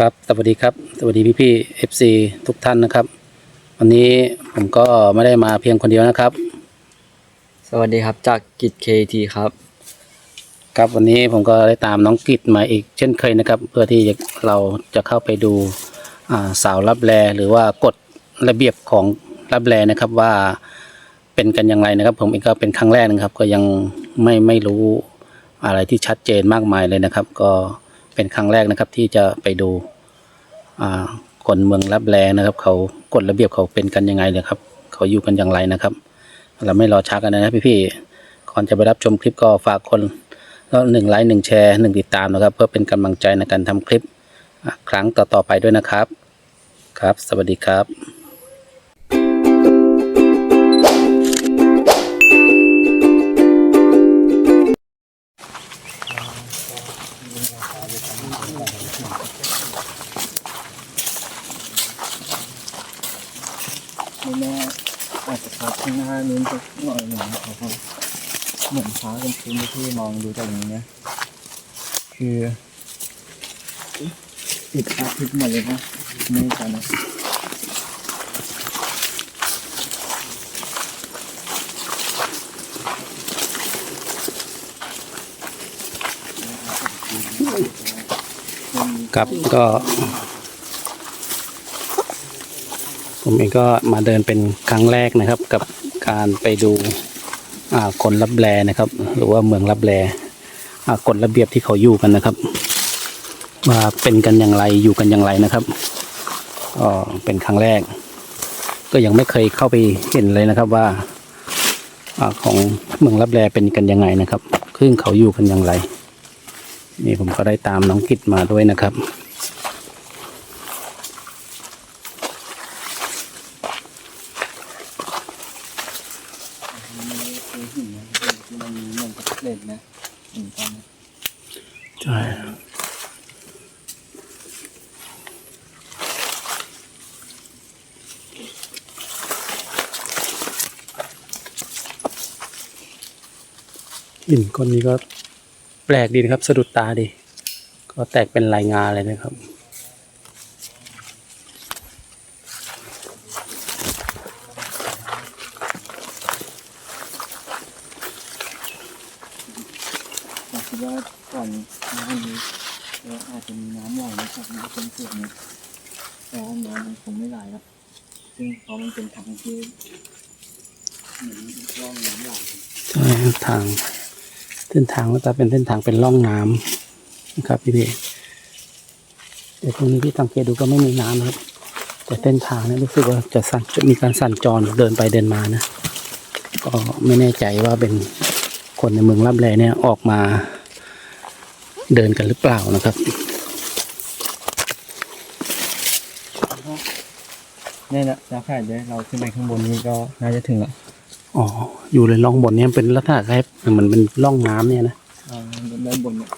ครับสวัสดีครับ สวัสดีพี่พี่เอฟซีทุกท่านนะครับ วันนี้ผมก็ไม่ได้มาเพียงคนเดียวนะครับ สวัสดีครับจากกิจเคทีครับ ครับวันนี้ผมก็ได้ตามน้องกิตมาอีกเช่นเคยนะครับ เพื่อที่จะเราจะเข้าไปดูอ่าสาวรับแลหรือว่ากฎระเบียบของรับแลนะครับว่าเป็นกันอย่างไรนะครับ ผมเองก็เป็นครั้งแรกนะครับ ก็ยังไม่ไม่รู้อะไรที่ชัดเจนมากมายเลยนะครับ ก็ เป็นครั้งแรกนะครับที่จะไปดูคนเมืองรับแลนะครับ เขากฎระเบียบเขาเป็นกันยังไงเลยครับ เขาอยู่กันอย่างไรนะครับ เราไม่รอช้ากันนะพี่ๆก่อนจะไปรับชมคลิปก็ฝากคนแล้วหนึ่งไลค์หนึ่งแชร์หนึ่งติดตามนะครับ เพื่อเป็นกำลังใจในการทำคลิปครั้งต่อๆไปด้วยนะครับ ครับ สวัสดีครับ อาจจะพักข้างหน้านู้นสักหน่อยหนึ่งนะครับเพราเหมือนฟ้าเป็นคืนที่มองดูจากอย่างนี้นะคือติดอาทิตย์หมดเลยนะไม่กันนะครับก็ ผมเองก็มาเดินเป็นครั้งแรกนะครับ กับการไปดูคนรับแลนะครับ หรือว่าเมืองรับแลกฎระเบียบที่เขาอยู่กันนะครับว่าเป็นกันอย่างไรอยู่กันอย่างไรนะครับก็เป็นครั้งแรก ก็ยังไม่เคยเข้าไปเห็นเลยนะครับว่าอของเมืองรับแลเป็นกันยังไงนะครับซึ่งเขาอยู่กันอย่างไร นี่ผมก็ได้ตามน้องกิตมาด้วยนะครับ คือหินนะที่มันเหมือนกับเหล็กนะหินตอนนี้ ใช่ หินก้อนนี้ก็แปลกดีนะครับ สะดุดตาดี ก็แตกเป็นลายงาเลยนะครับ ผมคิดว่าก่อนหน้านี้เราอาจจะมีน้ำไหลมาจากน้ำเป็นสุดนี้แต่ว่าน้ำมันคงไม่ไหลแล้วซึ่งเพราะมันเป็นทางที่เหมือนร่องน้ำไหล ใช่ครับทางเส้นทางก็ จะเป็นเส้นทางเป็นร่องน้ำนะครับพี่พี่แต่ตรงนี้ที่สังเกตดูก็ไม่มีน้ำนะครับ แต่เส้นทางเนี่ยรู้สึกว่าจะสั่นจะมีการสั่นจรเดินไปเดินมานะ ก็ไม่แน่ใจว่าเป็นคนในเมืองรับแลเนี่ยออกมาเดินกันหรือเปล่านะครับนี่แหละจะแผ่เลยเราขึ้นไปข้างบนนี้ก็น่าจะถึงละอ๋อ อยู่เลยร่องบนเนี่ยเป็นลักษณะคล้ายเหมือนเป็นร่องน้ำเนี่ยนะ อ่าด้านบนเนี่ย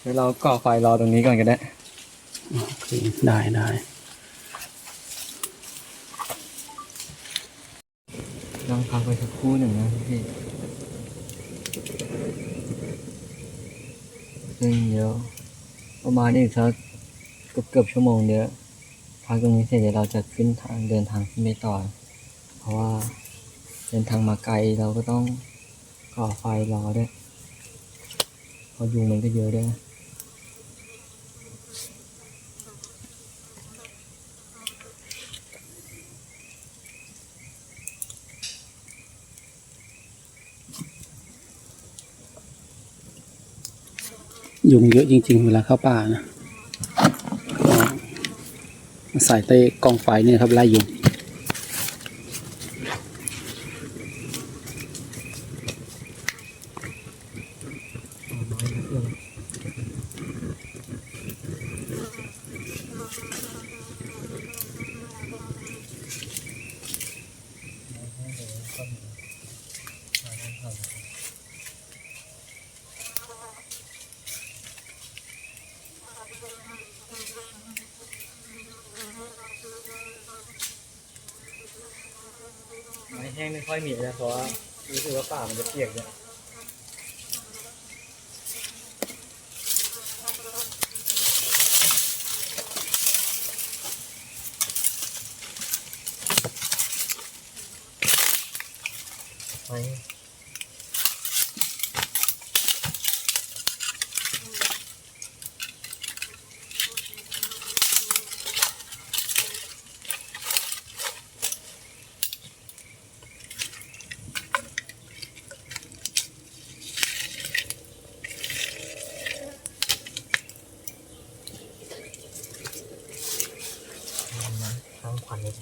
เดี๋ยวเราก่อไฟรอตรงนี้ก่อนก็ได้โอเคได้ได้นั่งพักไปสักครู่หนึ่งนะพี่ซึ่งเดี๋ยวประมาณอีกสักเกือบเกือบชั่วโมงเดียวพักตรงนี้เสร็จเดี๋ยวเราจะขึ้นทางเดินทางขึ้นไปต่อ เพราะว่าเดินทางมาไกลเราก็ต้องก่อไฟรอด้วย เพราะยุงมันก็เยอะด้วยยุงเยอะจริง ๆ เวลาเข้าป่านะ ใส่เต้กองไฟเนี่ยครับไล่ยุง ไม้แห้งไม่ค่อยมีนะเพราะว่ารู้สึกว่าป่ามันจะเปียกเนี่ย ควันนี้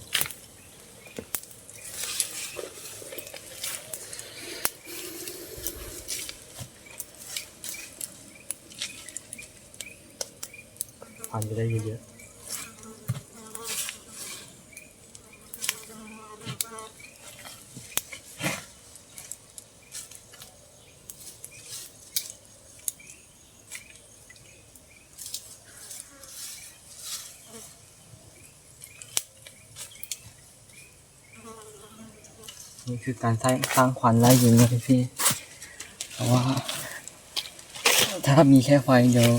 ควันจะได้เยอะๆ คือการสร้างสร้างควันไล่ยุงนะพี่พี่เพราะว่า ถ้ามีแค่ไฟเดียว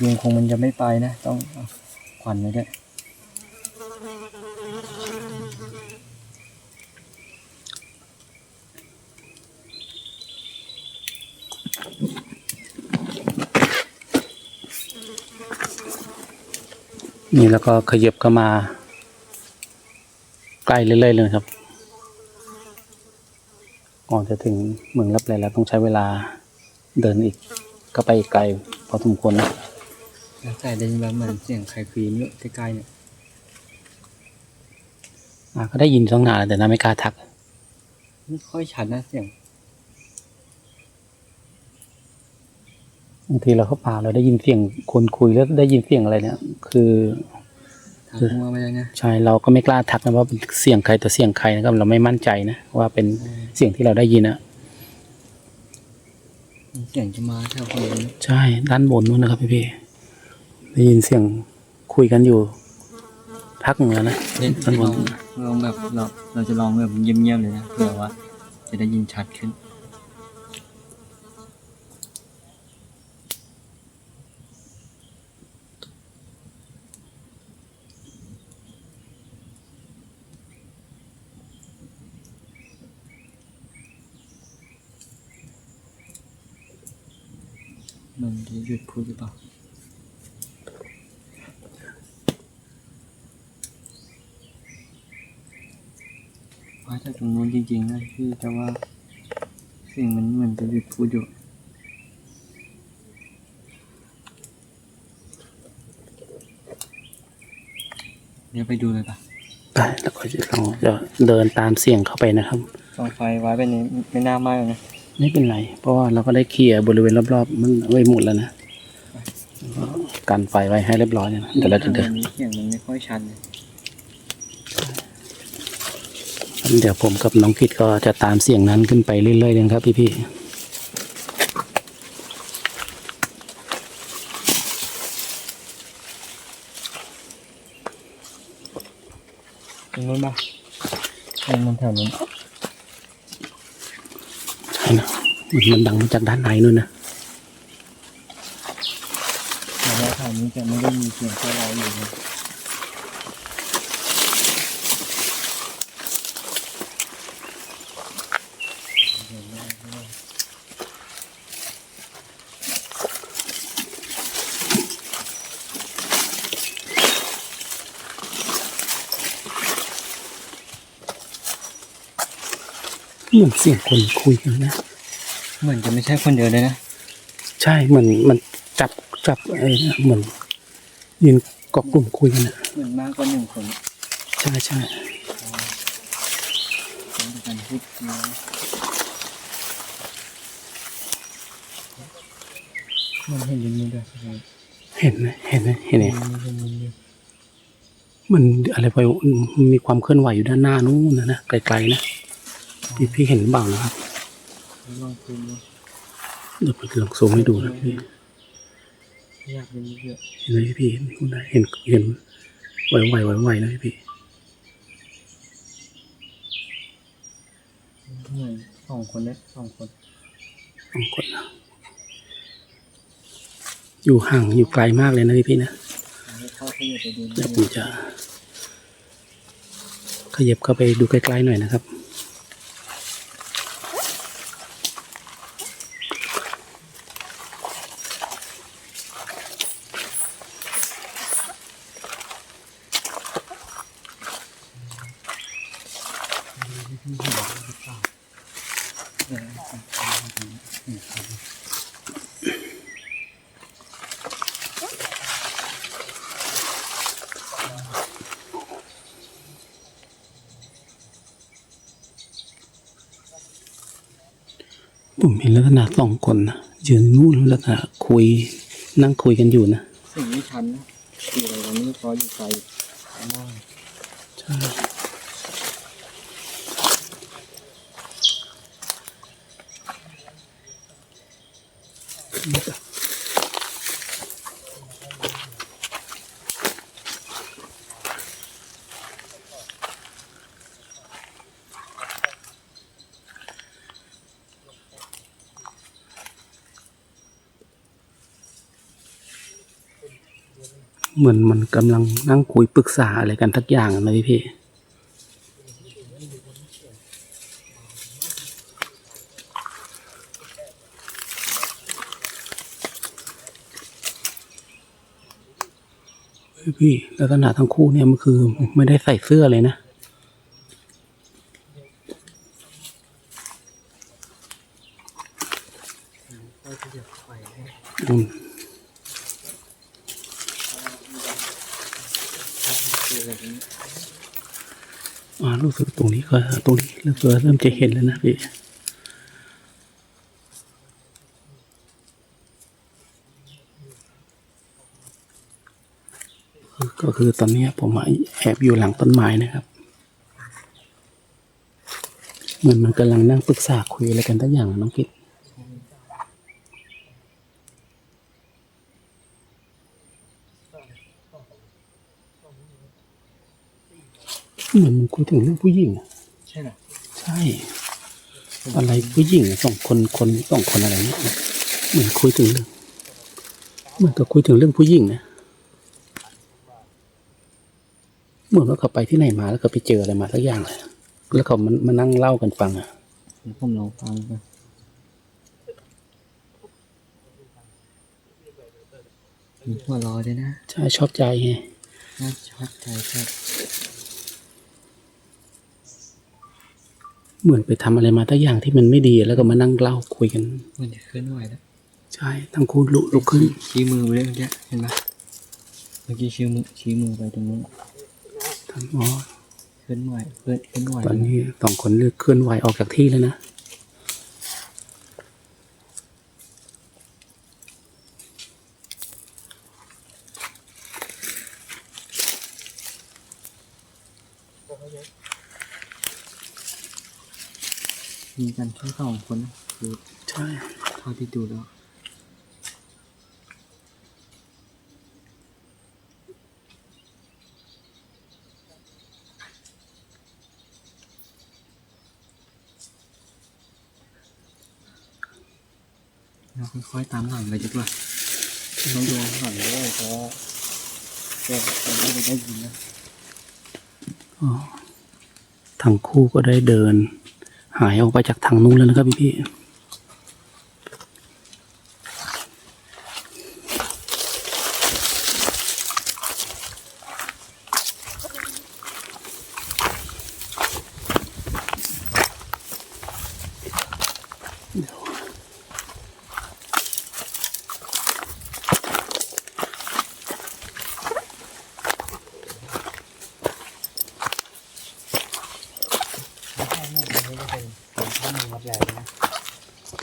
ยุงคงมันจะไม่ไปนะ ต้องควันไว้ด้วยนี่แล้วก็ขยับเข้ามา ใกล้เรื่อยๆเลยครับ ก่อนจะถึงเมืองรับแลแล้วต้องใช้เวลาเดินอีกก็ไปอีกไกลพอสมควรนะแล้วแต่ได้ยินแบบเหมือนเสียงใครควีนอยู่ใกล้ๆเนี่ยอะก็ได้ยินตั้งนานแล้วแต่น้าไม่กล้าทัก ไม่ค่อยชัดนะเสียงบางทีเราเข้าป่าเราได้ยินเสียงคนคุยแล้วได้ยินเสียงอะไรเนี่ย คือ ทางมัวไปเลยนะใช่เราก็ไม่กล้าทักนะว่าเป็นเสียงใครแต่เสียงใครนะครับเราไม่มั่นใจนะว่าเป็นเสียงที่เราได้ยินอะเสียงจะมาแถวคนนี้ใช่ด้านบนนู้นนะครับพี่พี่ได้ยินเสียงคุยกันอยู่ พักหนึ่งแล้วนะเล่นด้านบลนองลองแบบเราเราจะลองแบบเงียบๆเลยนะเพื่อว่าจะได้ยินชัดขึ้น มันจะหยุดพูดหรือเปล่ามาจากตรงนู้นจริงๆนะพี่แต่ว่าเสิ่งมันเหมือนจะหยุดพูดอยู่เดี๋ยวไปดูเลยปะได้แล้วก็จะลองจะเดินตามเสียงเข้าไปนะครับส่องไฟไว้ไปนี้ไม่น่ามากเลยนะ ไม่เป็นไร เพราะว่าเราก็ได้เคลียร์บริเวณรอบๆ มันไว้หมดแล้วนะก็กันไฟไว้ให้เรียบร้อยเนี่ยนะเดี๋ยวเราจะเดินอันี้เสียงมันไม่ค่อยชันเลยเดี๋ยวผมกับน้องกิดก็จะตามเสียงนั้นขึ้นไปเรื่อยๆเลยนะครับพี่ตรงนู้นปะตรงมันแถวนู้น ๆใช่นะ มันมันดังมาจากด้านในนู่นนะแต่ว่าแถวนี้จะไม่ได้มีเสียงแค่เราอยู่นะเหมือนเสียงคนคุยกันนะ เหมือนจะไม่ใช่คนเดียวเลยนะใช่เหมือนมันจับจับไอ้เนี่ยเหมือนยืนเกาะกลุ่มคุยกันนะเหมือนมากกว่าหนึ่งคนใช่ใช่เป็นการพูดคุยมันเห็นลิ้นมือด้วยใช่ไหมเห็นไหมเห็นไหมเห็นไหมเห็นลิ้นมือด้วยมันอะไรไปมันมีความเคลื่อนไหวอยู่ด้านหน้านู้นนะนะไกลๆนะพี่พี่เห็นหรือเปล่านะครับ ลองคุยดูเดี๋ยวผมลองซูมให้ดูนะพี่อยากเป็นเยอะเห็นไหมพี่เห็นคุณนะเห็นเห็นไหวไหวไหวไหวนะพี่เหมือนสองคนเลยสองคนสองคนนะอยู่ห่างอยู่ไกลมากเลยนะพี่พี่นะให้เข้าไปอยู่ไปดูเดี๋ยวผมจะขยับเข้าไปดูใกล้ๆหน่อยนะครับ ผมเห็นลักษณะสองคนนะยืนนู่นลักษณะคุยนั่งคุยกันอยู่นะสิ่งที่ฉันนะคืออะไรตอนนี้เพราอยู่ไกล เหมือนมันกำลังนั่งคุยปรึกษาอะไรกันทักอย่างนะพี่พี่พี่ลักษณะทั้งคู่เนี่ยมันคือไม่ได้ใส่เสื้อเลยนะ ก็จะเดี๋ยวไปให้ อืม คืออะไรนี้ อ่า รู้สึกตรงนี้ก็ตรงนี้เริ่มเริ่มจะเห็นแล้วนะพี่ก็คือตอนนี้ผมแอบอยู่หลังต้นไม้นะครับ เหมือนมันกำลังนั่งปรึกษาคุยอะไรกันทั้งอย่างน้องกิ เหมือนมันคุยถึงเรื่องผู้หญิงอะใช่เหรอใช่ อะไรผู้หญิงสองคนคนสองคนอะไรเนี่ยเหมือนคุยถึงเรื่องเหมือนกับคุยถึงเรื่องผู้หญิงนะเหมือนว่าเขาไปที่ไหนมาแล้วก็ไปเจออะไรมาสักอย่างเลยแล้วเขามันมานั่งเล่ากันฟังอะเดี๋ยวผมลองฟังกันมีหัวเรอด้วยนะ ใช่ชอบใจไงน่าชอบใจชอบ เหมือนไปทำอะไรมาสักอย่างที่มันไม่ดีแล้วก็มานั่งเล่าคุยกันมันจะเคลื่อนไหวแล้วใช่ทั้งคู่ลุกลุกขึ้นชี้มือไปเลยเมื่อกี้เห็นไหมเมื่อกี้ชี้มือชี้มือไปตรงนู้นทำอ๋อเคลื่อนไหวเคลื่อนเคลื่อนไหวตอนนี้สองคนเลือกเคลื่อนไหวออกจากที่แล้วนะ กันแค่สองคนนะคือใช่เท่าที่ดูแล้วเราค่อยๆตามหลังไปดีกว่าต้องดูหลังด้วยเพราะว่าเดี๋ยวเราไม่ได้ยินนะทั้งคู่ก็ได้เดิน หายออกไปจากทางนู้นแล้วนะครับพี่พี่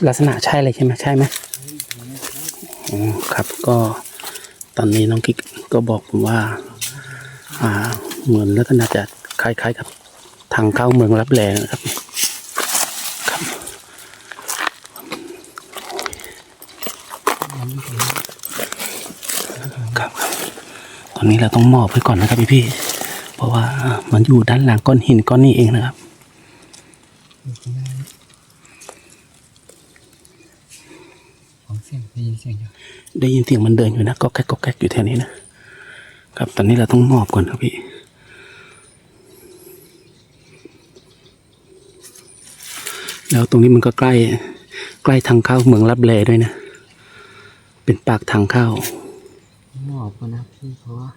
ลักษณะใช่เลยใช่ไหมใช่ไหมอ๋อครับก็ตอนนี้น้องกิ๊กก็บอกผมว่า อ่า เหมือนลักษณะจะคล้ายๆกับทางเข้าเมืองรับแลนะครับครับครับตอนนี้เราต้องมอบไว้ก่อนนะครับพี่พี่เพราะว่ามันอยู่ด้านหลังก้อนหินก้อนนี้เองนะครับ ของเสียงได้ยินเสียงอยู่ ได้ยินเสียงมันเดินอยู่นะก็แก๊กก็แก๊กอยู่แถวนี้นะครับตอนนี้เราต้องมอบก่อนครับพี่แล้วตรงนี้มันก็ใกล้ใกล้ทางเข้าเมืองรับแลด้วยนะ เป็นปากทางเข้าหมอบก่อนนะพี่เพราะว่า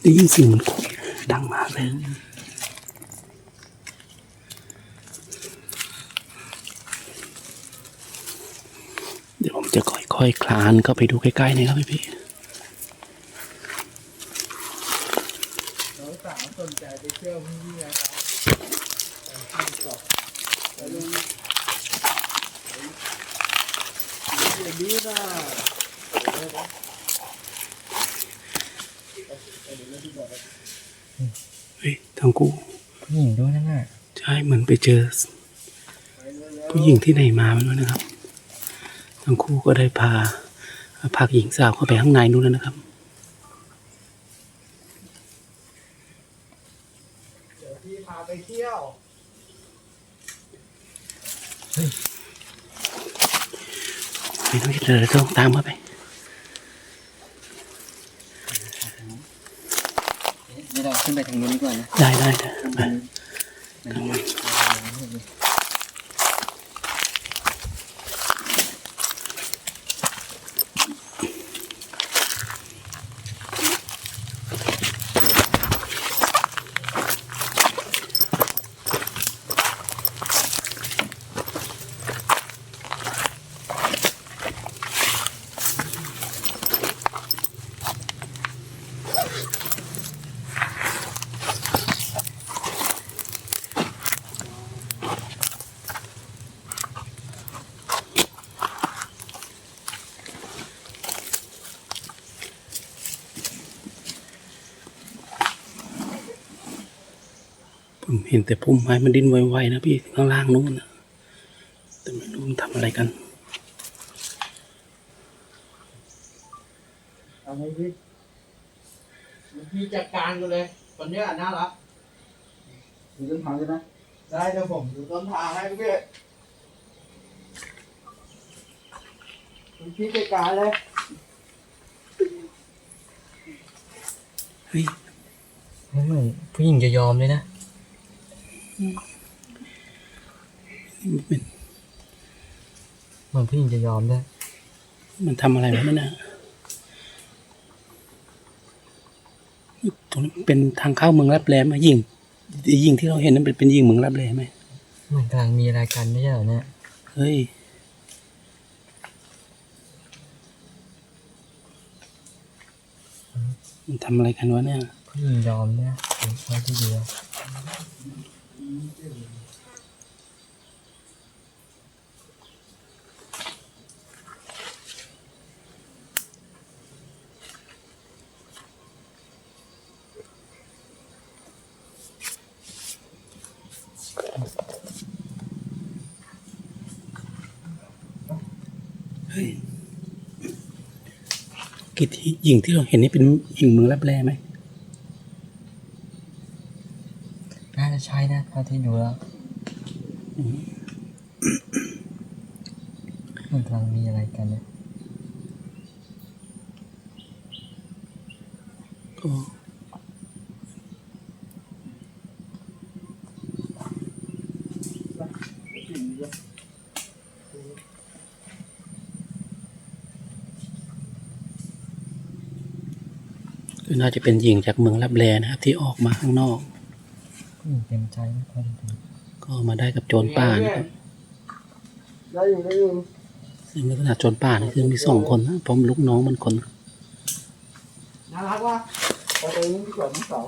ได้ยินเสียงมันคุยดังมากเลย เดี๋ยวผมจะค่อยๆคลานเข้าไปดูใกล้ๆนะครับพี่พี่น้องสาวสนใจไปขึ้นเฮ้ยทั้งคู่ผู้หญิงด้วยนั่นน่ะ ใช่เหมือนไปเจอ ผู้หญิงที่ไหนมาไม่รู้นะครับ ทั้งคู่ก็ได้พาพาหญิงสาวเข้าไปข้างในนู้นแล้วนะครับ เดี๋ยวพี่พาไปเที่ยว ไม่ต้องคิดอะไรเลยต้องตามเข้าไปเดี๋ยวเราขึ้นไปทางนู้นดีกว่านะ ได้ได้ได้ไป นแต่พุ่มไม้มันดิ้นไวๆนะพี่ข้างล่างนู้นนะแต่ไม่รู้มันทำอะไรกันเอาไงพี่พี่จัดการกันเลยคนเนี้ยน่ารักมีต้นทางใช่ไหมได้เดี๋ยวผมดูต้นทางให้พี่คุณพี่จัดการเลยเฮ้ยไม่เหมือนผู้หญิงจะยอมเลยนะนี่มัน เป็นเหมือนผู้หญิงจะยอมด้วยมันทำอะไรวะเนี่ยนะตรงนี้มันเป็นทางเข้าเมืองรับแลไหมยิงยิงที่เราเห็นนั้นเป็นเป็นยิงเมืองรับแลไหมเหมือนกำลังมีอะไรกันไม่ใช่เหรอเนี่ยเฮ้ยมันทำอะไรกันวะเนี่ยผู้หญิงยอมเนี่ยเป็นข้อที่ดีแล้วเฮ้ย กิจที่หญิงที่เราเห็นนี่เป็นหญิงเมืองรับแลไหม น่าจะใช่ นะเท่ดูแล้วมันกำลังมีอะไรกันเนี่ยก็น่าจะเป็นหญิงจากเมืองรับแลนะครับ ที่ออกมาข้างนอก เต็มใจนะเท่าที่ดูก็มาได้กับโจรป่านะครับได้อยู่ได้อยู่ซึ่งลักษณะโจรป่านี่คือมีสองคนนะพร้อมลูกน้องมันคนน่ารักว่ะไปตรงนี้ดีกว่าน้องสาว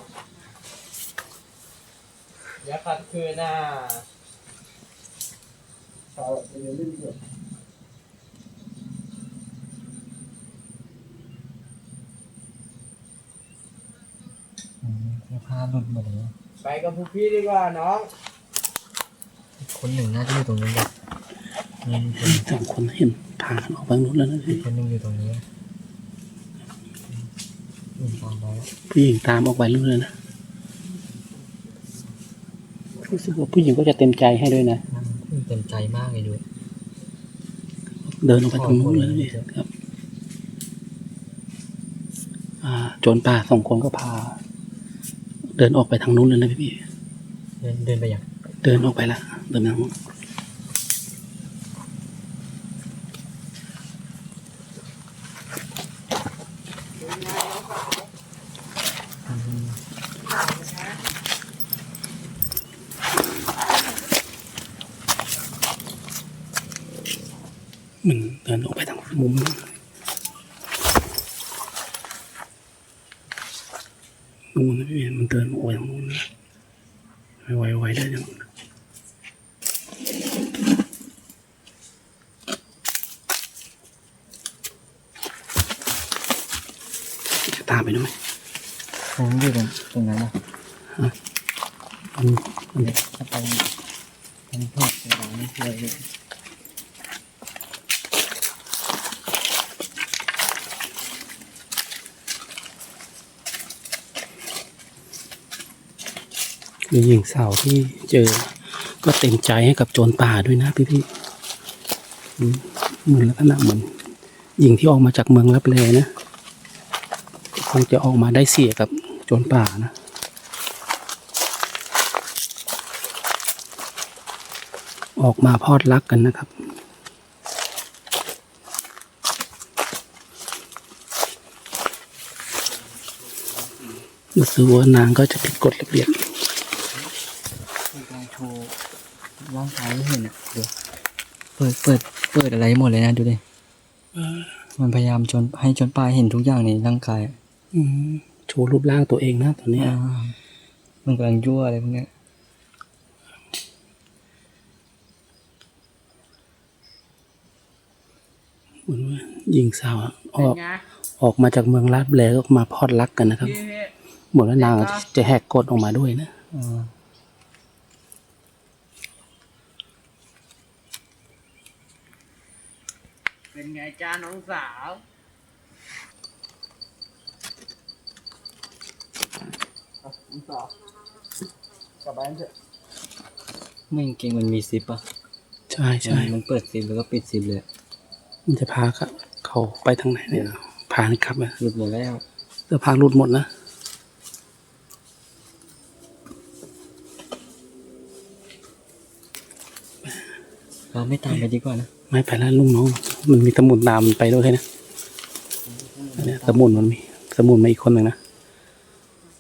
อย่าขัดคืนนะสาวไปเรียนเล่นดีกว่าอืมเสื้อผ้าหลุดหมดเลยนะ ไปกับพวกพี่ดีกว่าน้องอีกคนหนึ่งน่าจะอยู่ตรงนู้นแบบมีคนสองคนเห็นพากันออกไปนู้นแล้วนะอีพี่กคนหนึ่งอยู่ตรงนี้อืมตามไปแล้วผู้หญิงตามออกไปนู้นเลยนะรู้สึกว่าผู้หญิงก็จะเต็มใจให้ด้วยนะนั่งผู้หญิงเต็มใจมากเลยดูเดินออกไปตรงนู้นเลยนะพี่ครับ อ่าโจรป่าสองคนก็พา เดินออกไปทางนู้นเลยนะพี่เดินเดินไปอย่างเดินออกไปละเดินไปทางนู้นอืมมันเดินออกไปทางมุมนู้น นู่นนะพี่มันเดินออกไปทางนู้นนะไวๆไวๆเลยนะจะตามไปด้วยไหมผมอยู่ตรงตรงนั้นนะมันมันเดี๋ยวจะไปทำพวกเวลาไม่ช่วยเลย คือหญิงสาวที่เจอ ก็เต็มใจให้กับโจรป่าด้วยนะพี่พี่ๆอืมเหมือนลักษณะเหมือนหญิงที่ออกมาจากเมืองลับแลนะคงจะออกมาได้เสียกับโจรป่านะออกมาพอดรักกันนะครับ รู้สึกว่านางก็จะผิดกฎระเบียบ โชว์ร่างกายให้เห็นอะดูเปิดเปิดเปิดอะไรหมดเลยนะดูดิมันพยายามจนให้จนปลายเห็นทุกอย่างในร่างกายอะอืมโชว์รูปร่างตัวเองนะตอนเนี้ยอ่ามันกำลังยั่วอะไรพวกเนี้ยเหมือนว่าหญิงสาวอเป็นอกไงออกมาจากเมืองลับแลก็มาพอดรักกันนะครับพี่พี่เหมือนว่านางจะแหกกฎออกมาด้วยนะอ่า เป็นไงจ้าน้องสาวน้องสาวกลับบ้านเถอะไม่จริงๆมันมีซิปอะใช่ใช่มันมันเปิดซิปแล้วก็ปิดซิปเลยมันจะพาเขาเขาไปทางไหนเนี่ยพานี่ครับอะหลุดหมดแล้ว เสื้อผ้าหลุดหมดนะ เราไม่ตามไปดีกว่านะ ไม่ไปแล้วลุงน้องมันมีสมุนตามไปด้วยนะอันเนี่ยสมุนมันมีสมุนมาอีกคนหนึ่งนะ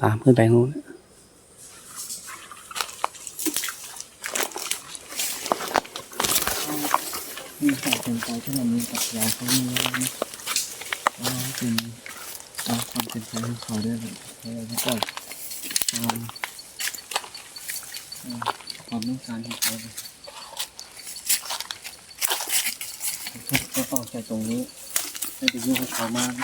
ตามขึ้นไปนู้นมีสายเป็นใจขนาดนี้กับเราเขามีแล้วนะว่าเป็นตามความเป็นใจของเขาด้วยเลยเราก็ปล่อยตามอ่าความต้องการของเขาเลย ก็ออกจากตรงนี้ไม่ไปยุ่งกับเขามากน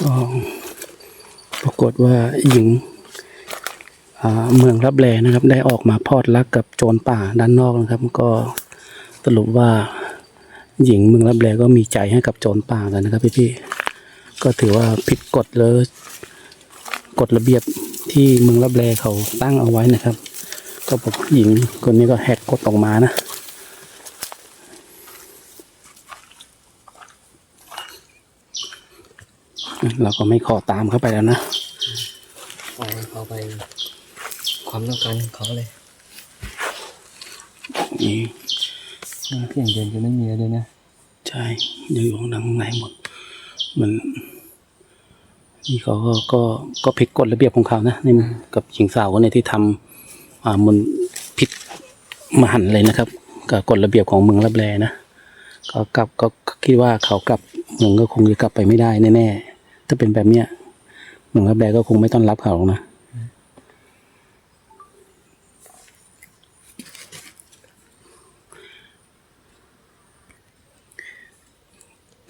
ก็ปรากฏว่าหญิงอาเมืองรับแลนะครับ ได้ออกมาพอดรักกับโจรป่าด้านนอกนะครับ ก็สรุปว่าหญิงเมืองรับแลก็มีใจให้กับโจรป่ากันนะครับพี่ๆก็ถือว่าผิดกฎเลยกฎระเบียบ ที่เมืองรับแลเขาตั้งเอาไว้นะครับ ก็บอกหญิงคนนี้ก็แหกกฎออกมานะเราก็ไม่ขอตามเข้าไปแล้วนะปล่อยเขาไปความต้องการของเขาเลยนี่เสียงเดินจะไม่มีแล้วด้วยนะ ใช่ยังอยู่ข้างในข้างในหมดเหมือนนี่ เขาก็ก็ก็ผิดกฎระเบียบของเขานะในกับหญิงสาวคนนี้ที่ทำอ่ามันผิดมหันต์เลยนะครับกับกฎระเบียบของเมืองรับแลนะก็กลับก็ก็คิดว่าเขากลับเมืองก็คงจะกลับไปไม่ได้แน่ๆถ้าเป็นแบบเนี้ยเมืองรับแลก็คงไม่ต้อนรับเขาหรอกนะ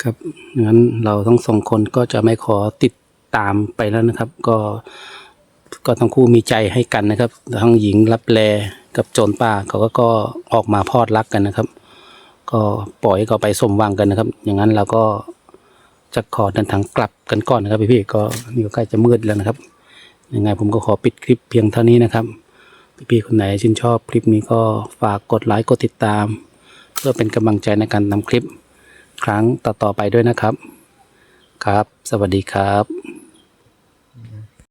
ครับงั้นเราทั้งสองคนก็จะไม่ขอติด ตามไปแล้วนะครับ ก็ก็ทั้งคู่มีใจให้กันนะครับ ทั้งหญิงรับแลกับโจรป่าเขาก็ก็ออกมาพอดรักกันนะครับ ก็ปล่อยเขาไปสมวังกันนะครับ อย่างนั้นเราก็จะขอเดินทางกลับกันก่อนนะครับพี่ๆก็นี่ก็ใกล้จะมืดแล้วนะครับยังไงผมก็ขอปิดคลิปเพียงเท่านี้นะครับพี่ๆคนไหนชื่นชอบคลิปนี้ก็ฝากกดไลค์กดติดตาม เพื่อเป็นกำลังใจในการนำคลิปครั้งต่อๆไปด้วยนะครับ ครับ สวัสดีครับ